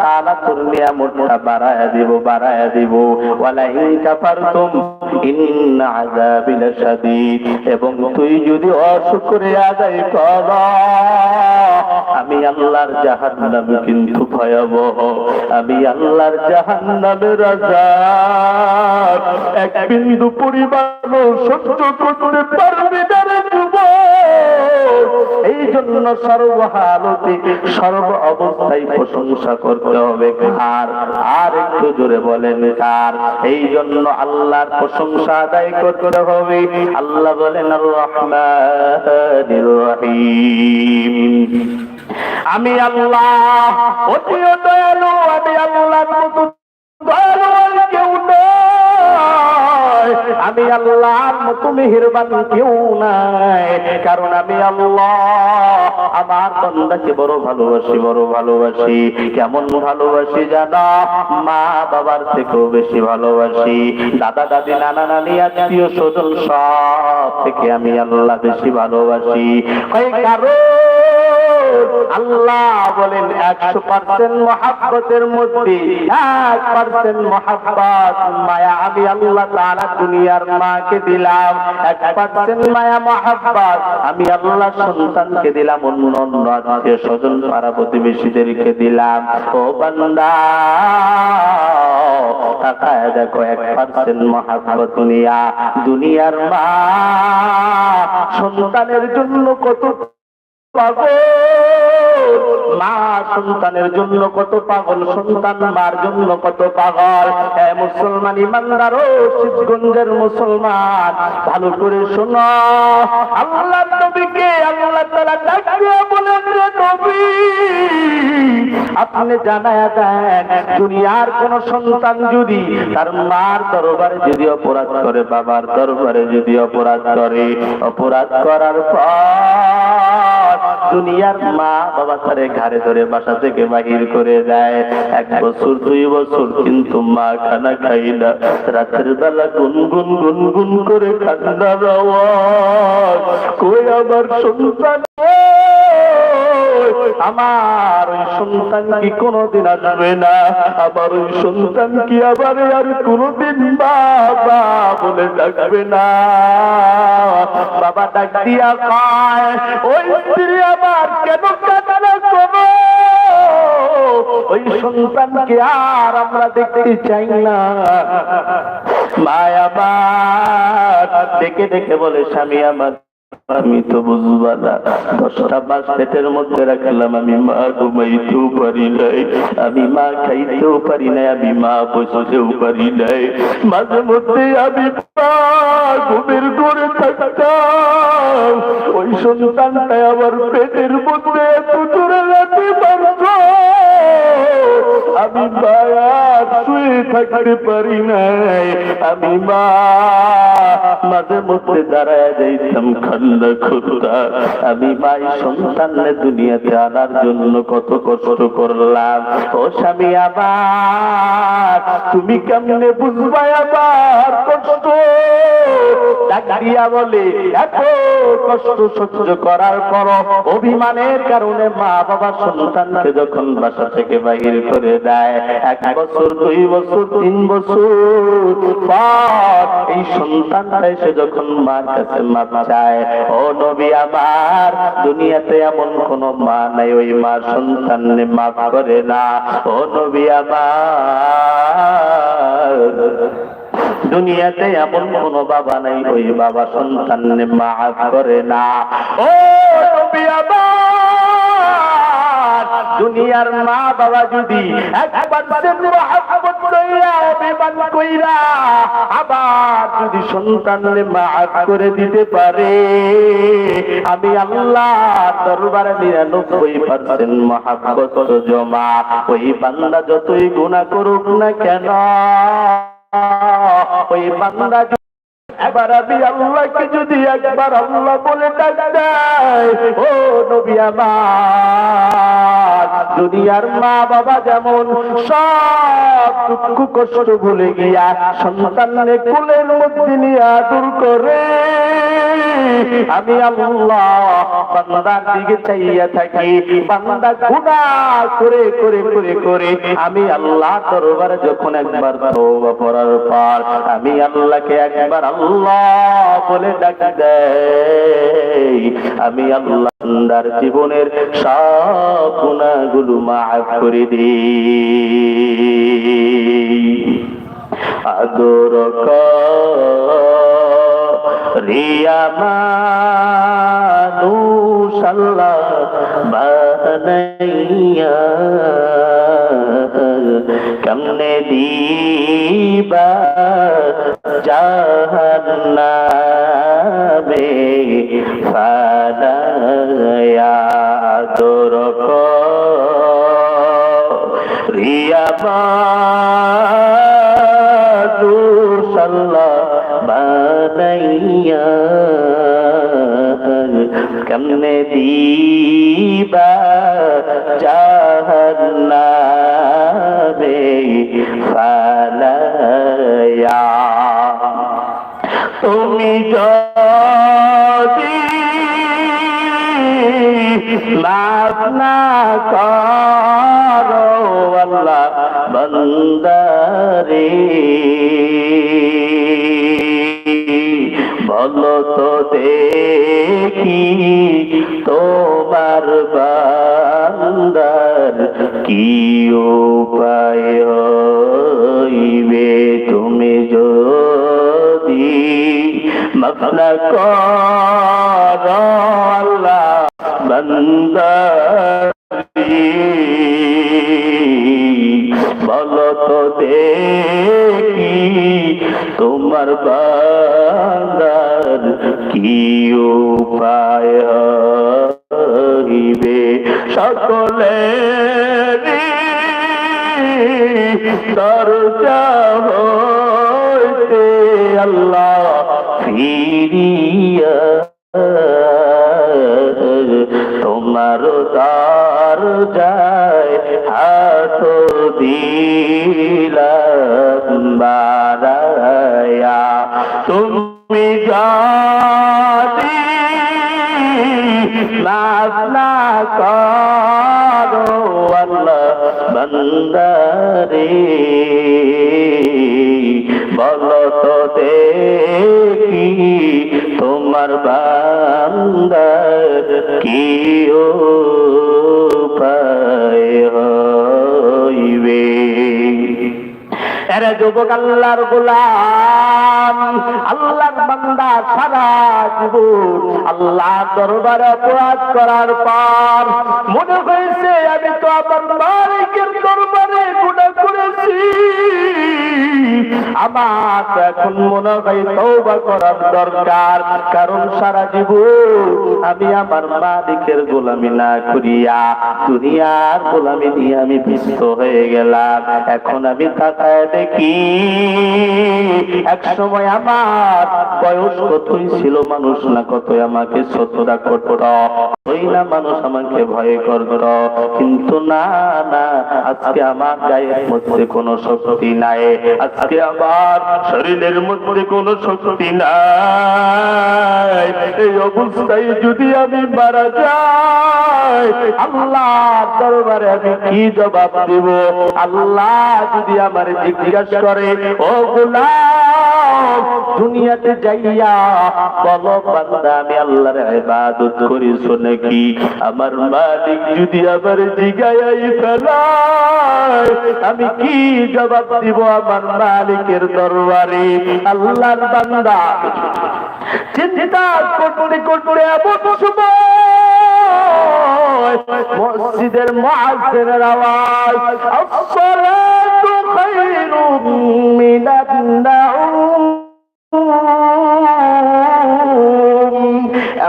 তাআলা তোর নিয়ামতটা বাড়ায়া দিব দিব। কাফারতুম, ইন্না আযাবি লাশাদীদ। এবং তুই যদি অশুকরে আদায় কর, আমি আল্লাহর জাহান্নাম কিন্তু ভয়াবহ। আমি আল্লাহর জাহান্নামের আযাব এক বিন্দু পরিমাণও সহ্য করতে পারবি না এই জন্য সর্বহালতে সর্ব অবস্থায় প্রশংসা করতে হবে। কার আর একটু জোরে বলেন, কার? এই জন্য আল্লাহর প্রশংসা আদায় করতে হবে। আল্লাহ বলেন আমি আল্লাহ, অতি দয়ালু, আমি আল্লাহর আমি আল্লাহর মতো মেহেরবান কেউ নাই। কারণ আমি আল্লাহ, আমার বন্দাকে বড় ভালোবাসি বড় ভালোবাসি। কেমন ভালোবাসি জানা? মা বাবার থেকেও বেশি ভালোবাসি। দাদা, দাদি, নানা, নানি, আত্মীয়, স্বজন, সব থেকে আমি আল্লাহ বেশি ভালোবাসি। কারণ আল্লাহ বলেন, একশো পার্সেন্ট মহাব্বতের মধ্যে, এক পার্সেন্ট মহাব্বত মায়া আমি আল্লাহ তারা দুনিয়ার মাকে দিলাম। এক পার্সেন্ট মায়া মহাব্বত আমি আল্লাহ সন্তানকে দিলাম, অন্য অন্য আত্মীয় স্বজন পাড়া প্রতিবেশীদেরকে দিলাম। ও বান্দা, তাকায় দেখো, এক পার্সেন্ট মহাব্বত দুনিয়া দুনিয়ার মা সন্তানের জন্য কত মা সন্তানের জন্য কত পাগল, সন্তান মার জন্য কত পাগল। এ মুসলমান ইমানদার ও শিবগঞ্জের মুসলমান। ভালো করে আল্লাহ নবীকে আল্লাহ আপনি জানায়া দেন, দুনিয়ার কোন সন্তান যদি তার মার দরবারে যদি অপরাধ করে, বাবার দরবারে যদি অপরাধ করে, অপরাধ করার পর দুনিয়ার মা বাবা তারে ঘরে ধরে বাসা থেকে বাহির করে যায় এক বছর, দুই বছর কিন্তু মা খানা খাই না। রাতের বেলা গুন গুন করে কান্নার আওয়াজ। কই আমার সন্তান? আমার ওই সন্তান কি কোনোদিন আসবে না? আমার ওই সন্তান কি আবার আর কোনোদিন বাবা বলে ডাকবে না? বাবা ডাক দিয়া ওই স্ত্রী আবার কেন ওই সন্তানকে আর আমরা দেখতে চাই না? মায়া দেখে দেখে বলে, স্বামী আমার আমি তো বুঝবা না। দশটা মাস পেটের মধ্যে রাখলাম, আমি মা ঘুমাইতেও পারি নাই। আমি মা খাইতেও পারি নাই, আমি মা বসতেও পারি নাই। মাঝে মধ্যে আমি ঘুমের ঘরে থাকতাম। ওই সন্তানটা আবার পেটের মধ্যে এত দূরে রাখি পারত আমি মায়ার শুয়ে থাকতে পারি নাই। আমি মা, মাঝে মধ্যে দাঁড়ায় যাইতাম খান্না খুঁড়তা। আমি মাই সন্তানের দুনিয়াতে আনার জন্য কত কষ্ট করলাম। ও স্বামী আবার তুমি কেমনে বুঝবা আবার কষ্ট? ডাক বলে, এত কষ্ট সহ্য করার পর অভিমানের কারণে মা বাবা সন্তানকে যখন বাসা থেকে বাহির করে দেয়, এক বছর, দুই বছর, তিন বছর পর এই সন্তানটা এসে যখন মার কাছে মাপ চায়, ও নবী, আমার দুনিয়াতে এমন কোন মা নাই, ওই মা সন্তান মাফ করে না। ও নবী, আমার দুনিয়াতে এমন কোন বাবা নাই, ওই বাবা সন্তান মাফ করে না। ও দুনিয়ার মা বাবা যদি কইরা আবার যদি সন্তানরে মাফ করে দিতে পারে, আমি আল্লাহ দরবারে নিরানব্বই পার্সেন্ট মহাব্বত জমা। ওই বান্দা যতই গুণা করুক না কেন ওই বান্দা একবার আমি আল্লাহকে যদি একবার আল্লাহ বলে ও নবী আমার, দুনিয়ার মা বাবা যেমন সব দুঃখ কষ্ট ভুলে গিয়া সন্তানের কুলের মধ্যে নিয়ে আদর করে, আমি আল্লাহ দিকে চাইয়া থাকি, বান্দা গুনাহ করে করে করে করে, আমি আল্লাহ দরবারে যখন একবার করার পর, আমি আল্লাহকে একবার আল্লাহ বলে ডাক দেই আমি আল্লাহ জীবনের সব গুনাহগুলো মাফ করে দিই। আদর রিয়া মানুষ কেমনে দিবা জাহান্নামে ফানায়া আদর রিয়া মানুষ কেমনে দিবা জাহান্নামে ফালায়া তুমি যদি মাফ না করো, আল্লাহ বন্দারে। বলো তো দেখি তোমার বান্দার কি উপায় হইবে? তুমি যদি মগ্ন কর আল্লাহ বন্দারি বলো তো দেখি তোমার বান্দার কি উপায় সকলে দরজা হইতে আল্লাহ ফিরিয়া তোমার দার যায় হাত দিলাম বারায়া। তুমি মাফ না করো আল্লাহ বন্দারে, বলো দেখি তোমার বান্দার কি হইবে? এরা যুবক আল্লাহর গোলাম, আল্লাহর বান্দা সারা জীবন আল্লাহ দরবারে অপরাধ করার পর মনে হয়েছে আমি তো আমার মালিকের দরবারে গুণা আমার এখন মনে হয় তৌবা করার দরকার, কারণ সারা জীবন আমি আমার মালিকের গোলামি না করিয়া দুনিয়ার গোলামি নিয়ে আমি হয়ে গেলাম। এখন আমি তাকায় দেখি এক সময় আমার বয়স কতই ছিল মানুষ না কতই আমাকে শ্রদ্ধা করত, ওই না মানুষ আমাকে ভয় করত। কিন্তু না না, আজকে আমার গায়ের মধ্যে কোনো শক্তি নাই। আজকে আমার শরীরের মধ্যে কোনো শক্তি নাই। এই অবস্থায় যদি আমি মারা যাই আল্লাহ দরবারে আমি কি জবাব দেব? আল্লাহ যদি আমার জিজ্ঞাসা করে, ও গোলাম দুনিয়াতে যাইয়া বলো, বান্দা, আমি আল্লাহর ইবাদত করিস নাকি আমার মালিক যদি আমার জিগাই ফেলায়, আমি কি জবাব দিব আমার মালিকের দরবারে? আল্লাহর বান্দা, চিন্তা করতে করতে এমন সময় মসজিদের মুয়াজ্জিনের আওয়াজ, আসসালাতু খায়রুম মিনান নাউম।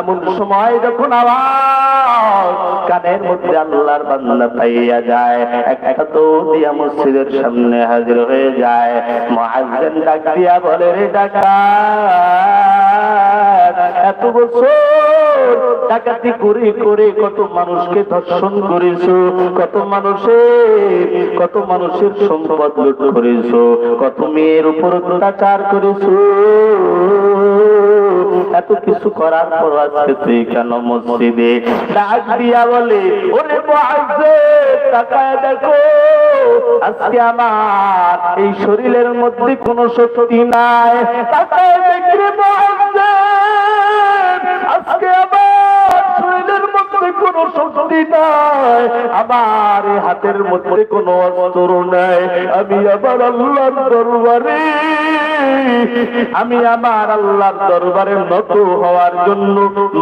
এমন সময় যখন আওয়াজ কানের মধ্যে আল্লাহর বান্দা পাইয়া যায়, একটা তো দিয়া মসজিদের সামনে হাজির হয়ে যায়। মহাজন ডাক দিয়া বলে রে ডাকা এত বছর ডাকাতি করে করে কত মানুষকে ধর্ষণ করেছ, কত মানুষের কত মানুষের সম্পদ লুট করেছ, কত মেয়ের উপর অত্যাচার করেছ। এত কিছু করার পর আজকে তুই কেন মসজিদে ডাক দিয়া বলে, ওরে তাকায় দেখো, আজকে আমার এই শরীরের মধ্যে কোনো শক্তি নাই। তাকায় মুআজ্জিজ আজকে আমার শরীরের মধ্যে কোনো শক্তি নাই, আমার হাতের মধ্যে কোনো অস্ত্র নাই। আমি আবার আল্লাহর দরবারে আমি আমার আল্লাহর দরবারে নত হওয়ার জন্য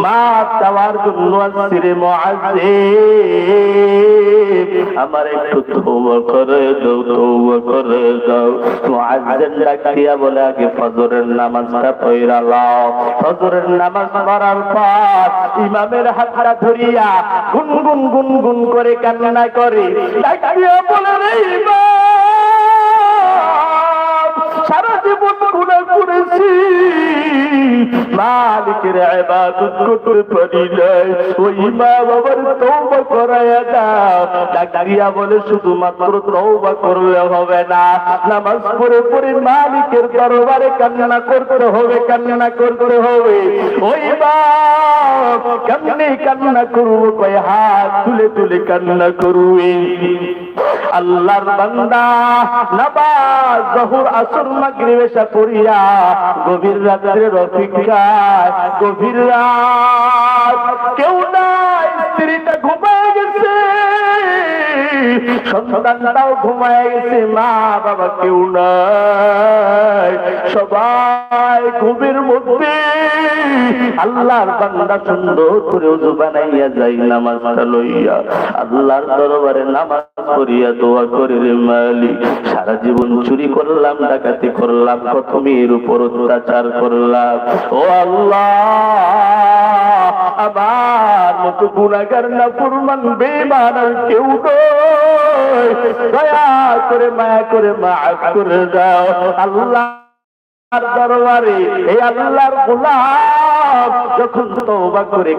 মা চাওয়ার জন্য আসছি রে মুআজ্জিব আমার একটু তওবা করে দাও তওবা করে দাও। মুআজ্জিব ডাক দিয়া বলে, আগে ফজরের নামাজটা পড়া লাও। ফজরের নামাজ পড়ার পর ইমামের হাতটা ধরিয়া গুনগুন গুনগুন করে কান্না করে ডাক দিয়া বলে, রে ইমাম! মালিকের ইবাদত করতে পারি নাই। ওই বাবার তওবা করায়া দাও। ডাকিয়া বলে, শুধুমাত্র তওবা করলে হবে না। নামাজ পড়ে পড়ে মালিকের দরবারে কান্না করতে হবে, কান্না করতে হবে। ওই বাপ কান্না করব? কয় হাত তুলে তুলে কান্না করবে। আল্লাহর বান্দা নামাজ, জহুর, আসর, মাগরিব পড়িয়া গভীর রাতে অপেক্ষায় গভীর রাত কেউ নাই, স্ত্রীটা সন্তানটাও ঘুমায় গেছে, মা বাবা কেউ নাই। সবাই ঘুমের মধ্যে আল্লাহর বান্দা সুন্দর করে উজু বানাইয়া যাই নামাজটা লইয়া। আল্লাহর দরবারে নামাজ করিয়া দোয়া করে রে মালিক, সারা জীবন চুরি করলাম, ডাকাতি করলাম মেয়ের উপর অত্যাচার করলাম। ও আল্লাহ! আবার মতো গুণাগার না ফুরমান বেমান কেউ দয়া করে মায়া করে করে দাও। আল্লাহ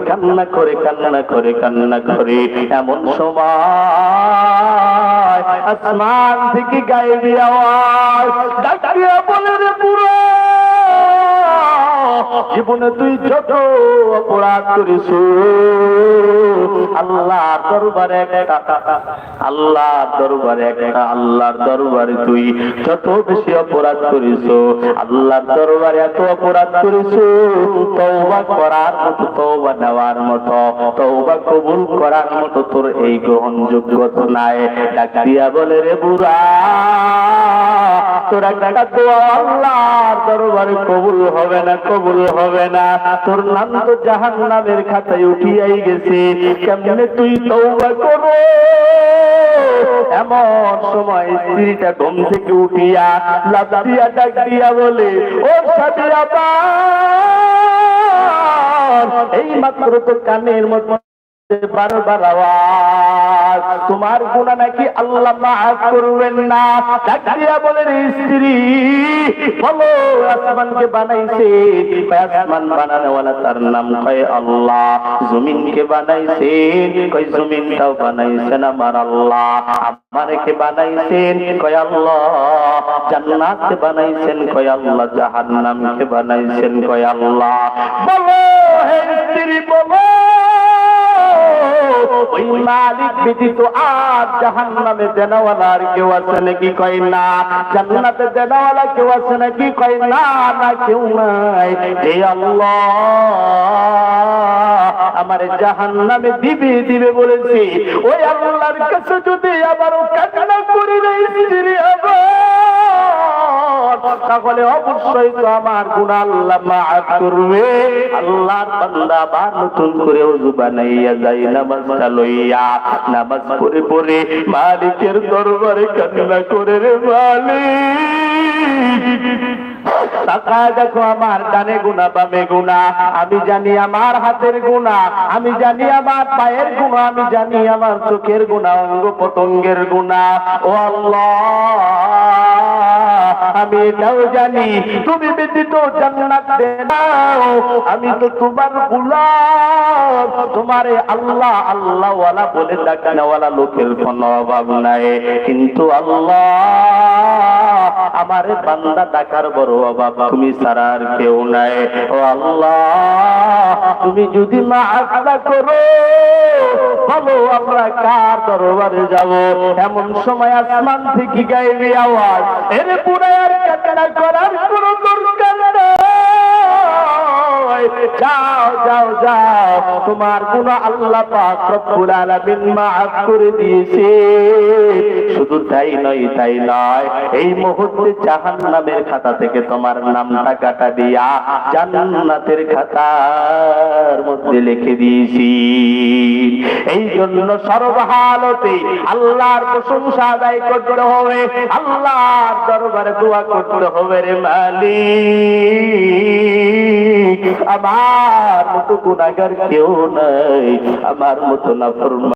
কান্না করে কান্না করে কান্না করে, এমন সময় আসমান থেকে গায়েবী আওয়াজ ডাকিয়া বলে, রে পুরো জীবনে তুই যত অপরাধ করিস আল্লাহর দরবারে একটা, আল্লাহর দরবারে একটা, আল্লাহর দরবারে তুই যত বেশি অপরাধ করিস আল্লাহর দরবারে এত অপরাধ করিস তওবা করার মতো, তওবা নেওয়ার মতো, তওবা কবুল করার মতো তোর এই গ্রহণযোগ্যতা নাই। ডাক দিয়া বলে, রে বুড়া দোয়া আল্লাহর দরবারে কবুল হবে না, কবুল হবে না। তোর নাম তো জাহান নামের খাতায় উঠিয়াই গেছে। কেমনে তুই করো? এমন সময় স্ত্রীটা ঘুম থেকে উঠিয়া লাফিয়া ডাক দিয়া বলে, ও সাবিয়া এই মাত্র তো কানের মতো বারবার আওয়াজ তোমার গুণা নাকি আল্লাহ মাফ করবেন না। ডাকিয়া বলেন, স্ত্রী, বলো, আসমানকে বানাইছে আসমান বানানোওয়ালা তার নাম কয় আল্লাহ। জমিনকে বানাইছেন কয়, জমিনটাও বানাইছেন আমার আল্লাহ। আমারকে বানাইছেন, কয় আল্লাহ। জান্নাতকে বানাইছেন, কয় আল্লাহ। জাহান্নামকে বানাইছেন, কয় আল্লাহ। বলো, হে স্ত্রী, বলো। ওই মালিক ব্যতীত আর জাহান নামে কেউ আছে নাকি না? জান্নাতে কেউ আছে নাকি না? না, কেউ নাই। হে আল্লাহ, আমার জাহান নামে দিবে দিবে বলেছি। ওই আল্লাহর কাছে যদি আবারও কান্না করি নাই আবার। অবশ্যই তো আমার আল্লাহ করবে। আল্লাহ বা নতুন করে ওযু বানাইয়া যাই নামাজটা লইয়া নামাজ পড়ে পড়ে মালিকের দরবারে কান্না করে রে মালিক। তাকায় দেখো আমার ডানে গুণা বামে গুণা আমি জানি আমার হাতের গুণা আমি জানি আমার পায়ের গুণা আমি জানি আমার চোখের গুণা অঙ্গ পতঙ্গের গুণা ও আল্লাহ, আমি এটাও জানি, তুমি ব্যতীত জান্নাত না। আমি তো তোমার গুলাম, তোমারে আল্লাহ আল্লাহ ওয়ালা বলে ডাকানেওয়ালা লোকের কোনো অভাব নাই। কিন্তু আল্লাহ, আমার বান্দা ডাকার বড় অভাব তুমি ছাড়া কেউ নাই। ও আল্লাহ, তুমি যদি মা আদা করো, বলো আমরা কার দরবারে যাব? এমন সময় আসমান থেকে গাইবে আওয়াজ, এর পুরায় করার দরকার যাও যাও যাও। তোমার গুণ আল্লাহ করে দিয়েছে। শুধু তাই নয় তাই নয়, এই মুহূর্তে জাহান্নামের খাতা থেকে তোমার নামটা কাটা দিয়া জান্নাতের খাতার মধ্যে লিখে দিয়েছি। এই জন্য সর্বহালতে আল্লাহর প্রশংসা আদায় করতে হবে। আল্লাহর দরবারে দোয়া করতে হবে রে মালিক। আমার মতো গুণাগার কেউ নাই। আমার মতো না